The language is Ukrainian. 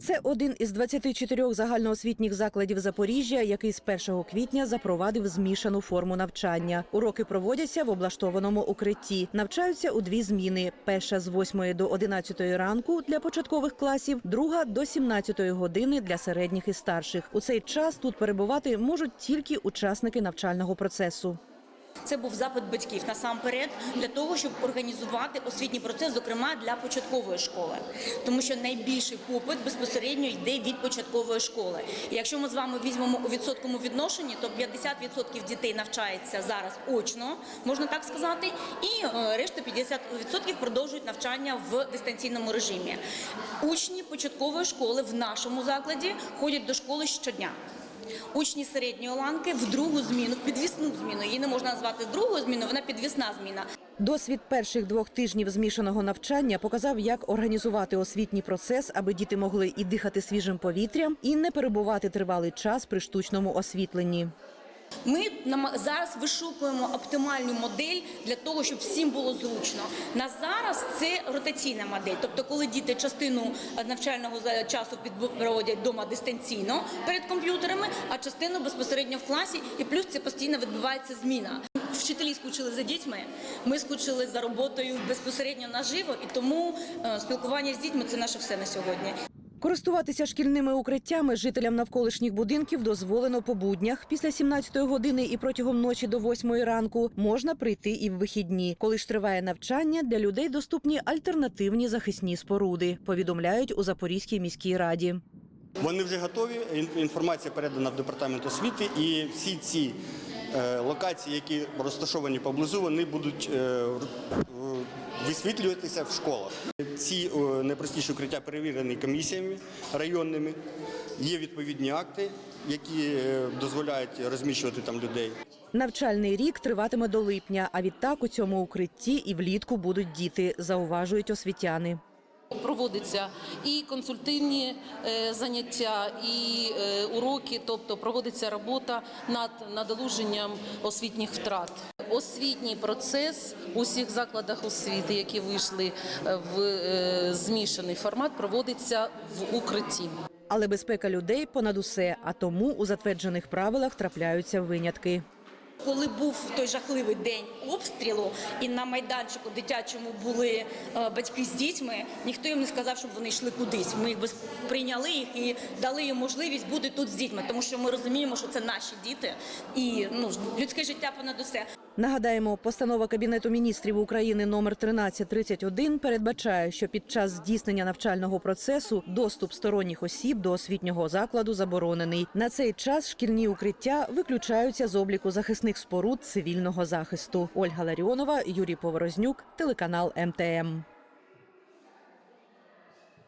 Це один із 24 загальноосвітніх закладів Запоріжжя, який з 1 квітня запровадив змішану форму навчання. Уроки проводяться в облаштованому укритті. Навчаються у дві зміни: перша з 8 до 11 ранку для початкових класів, друга до 17 години для середніх і старших. У цей час тут перебувати можуть тільки учасники навчального процесу. Це був запит батьків насамперед для того, щоб організувати освітній процес, зокрема для початкової школи, тому що найбільший попит безпосередньо йде від початкової школи. І якщо ми з вами візьмемо у відсотковому відношенні, то 50% дітей навчається зараз очно, можна так сказати, і е, решта 50% продовжують навчання в дистанційному режимі. Учні початкової школи в нашому закладі ходять до школи щодня. Учні середньої ланки в другу зміну, в підвісну зміну. Її не можна назвати другою зміною, вона підвісна зміна. Досвід перших двох тижнів змішаного навчання показав, як організувати освітній процес, аби діти могли і дихати свіжим повітрям, і не перебувати тривалий час при штучному освітленні. Ми зараз вишукуємо оптимальну модель для того, щоб всім було зручно. На зараз це ротаційна модель, тобто, коли діти частину навчального за- часу проводять вдома дистанційно перед комп'ютерами, а частину безпосередньо в класі, і плюс це постійно відбувається зміна. Вчителі скучили за дітьми, ми скучили за роботою безпосередньо наживо, і тому е, спілкування з дітьми це наше все на сьогодні. Користуватися шкільними укриттями жителям навколишніх будинків дозволено по буднях. Після 17-ї години і протягом ночі до 8-ї ранку можна прийти і в вихідні. Коли ж триває навчання, для людей доступні альтернативні захисні споруди. Повідомляють у Запорізькій міській раді. Вони вже готові. Інформація передана в департамент освіти, і всі ці е, локації, які розташовані поблизу, вони будуть е, висвітлюватися в школах. Ці е, найпростіші укриття перевірені комісіями районними. Є відповідні акти, які е, дозволяють розміщувати там людей. Навчальний рік триватиме до липня. А відтак у цьому укритті і влітку будуть діти, зауважують освітяни. Проводяться і консультивні е, заняття, і уроки, тобто проводиться робота над надолуженням освітніх втрат. Освітній процес у всіх закладах освіти, які вийшли е, в е, змішаний формат, проводиться в укритті. Але безпека людей понад усе, а тому у затверджених правилах трапляються винятки. Коли був той жахливий день обстрілу, і на майданчику дитячому були е, батьки з дітьми, ніхто їм не сказав, щоб вони йшли кудись. Ми їх прийняли їх і дали їм можливість бути тут з дітьми, тому що ми розуміємо, що це наші діти, і ну людське життя понад усе. Нагадаємо, постанова Кабінету міністрів України номер 1331 передбачає, що під час здійснення навчального процесу доступ сторонніх осіб до освітнього закладу заборонений. На цей час шкільні укриття виключаються з обліку захисних споруд цивільного захисту. Ольга Ларіонова, Юрій Поворознюк, телеканал МТМ.